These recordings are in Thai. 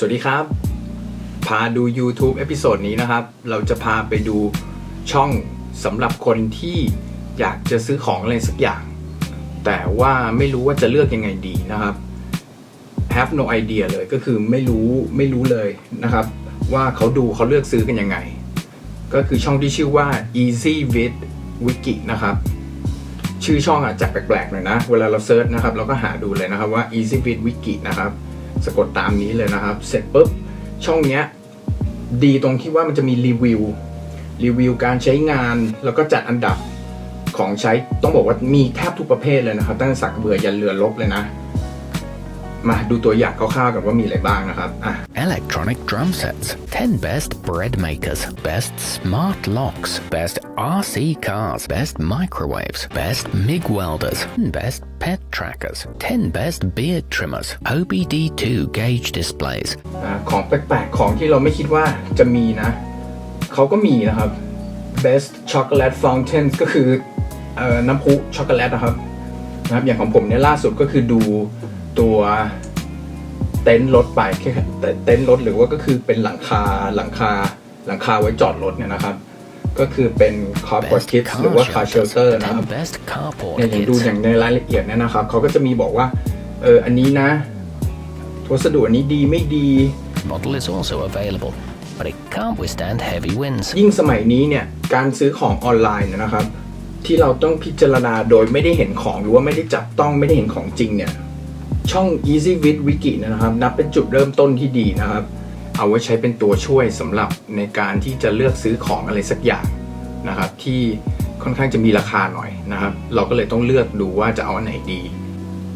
สวัสดีครับ พาดู YouTube เอพิโซดนี้นะครับ เราจะพาไปดูช่องสำหรับคนที่อยากจะซื้อของอะไรสักอย่าง แต่ว่าไม่รู้ว่าจะเลือกยังไงดีนะครับ have no idea เลยก็คือไม่รู้ไม่รู้เลยนะครับ ว่าเขาดูเขาเลือกซื้อกันยังไง ก็คือช่องที่ชื่อว่า easy vid wiki นะครับชื่อช่องอาจจะแปลกๆหน่อยนะ เวลาเราเซิร์ชนะครับ เราก็หาดูเลยนะครับว่า easy vid wiki นะครับ สะกดตามนี้เลยนะครับ เสร็จปุ๊บช่องเนี้ยดีตรงที่ว่ามันจะมีรีวิวรีวิวการใช้งานแล้วก็จัดอันดับของใช้ต้องบอกว่ามีแทบทุกประเภทเลยนะครับ ตั้งแต่สักเบื่อยันเรือลบเลยนะ มาดูตัวอย่างคร่าวๆกันว่ามีอะไรบ้างนะครับอะ Electronic drum sets. 10 best bread makers. Best smart locks. Best RC cars. Best microwaves. Best MIG welders. Best pet trackers. 10 best beard trimmers. OBD2 gauge displays. อ่าของแปลกๆ ของที่เราไม่คิดว่าจะมีนะ เขาก็มีนะครับ best chocolate fountain ก็คือเออน้ำพุช็อกโกแลตนะครับนะครับ อย่างของผมเนี่ยล่าสุดก็คือดู ตัวเต็นท์รถไปแค่เต็นท์รถหรือว่าก็คือเป็นหลังคาหลังคาหลังคาไว้จอดรถเนี่ยนะครับ ก็คือเป็น corporate Best kits หรือว่า car car shelters. shelter นะครับ10 best carport เนี่ยอย่างดู kits. อย่างในรายละเอียดเนี่ยนะครับเขาก็จะมีบอกว่าเอออันนี้นะวัสดุอันนี้ดีไม่ดี Model is also available, but it can't withstand heavy winds. ยิ่งสมัยนี้เนี่ยการซื้อของออนไลน์เนี่ยนะครับ ที่เราต้องพิจารณาโดยไม่ได้เห็นของหรือว่าไม่ได้จับต้องไม่ได้เห็นของจริงเนี่ย ช่อง Easy Vid Wiki นยนะครับ นับเป็นจุดเริ่มต้นที่ดีนะครับ เอาไว้ใช้เป็นตัวช่วยสำหรับในการที่จะเลือกซื้อของอะไรสักอย่างนะครับ ที่ค่อนข้างจะมีราคาหน่อยนะครับ เราก็เลยต้องเลือกดูว่าจะเอาอันไหนดี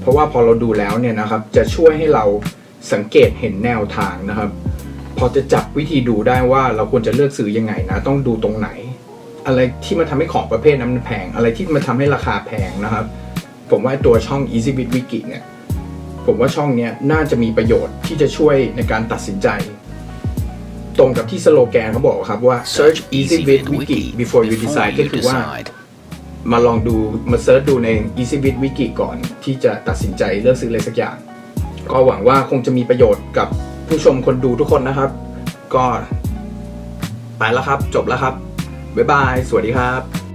เพราะว่าพอเราดูแล้วเนี่ยนะครับ จะช่วยให้เราสังเกตเห็นแนวทางนะครับ พอจะจับวิธีดูได้ว่าเราควรจะเลือกซื้อยังไงนะ ต้องดูตรงไหน อะไรที่มันทำให้ของประเภทนั้นมันแพง อะไรที่มันทำให้ราคาแพงนะครับ ผมว่าตัวช่อง Easy Bit Wiki เนี่ย ผมว่าช่องเนี้ยน่าจะมีประโยชน์ที่จะช่วยในการตัดสินใจ ตรงกับที่สโลแกนเขาบอกครับว่า search easy bit wiki before you decide ก็คือว่า มาลองดูมาเซิร์ชดูใน EasyBit Wiki ก่อนที่จะตัดสินใจเลือกซื้ออะไรสักอย่าง ก็หวังว่าคงจะมีประโยชน์กับผู้ชมคนดูทุกคนนะครับ ก็ไปแล้วครับ จบแล้วครับ บ๊ายบาย สวัสดีครับ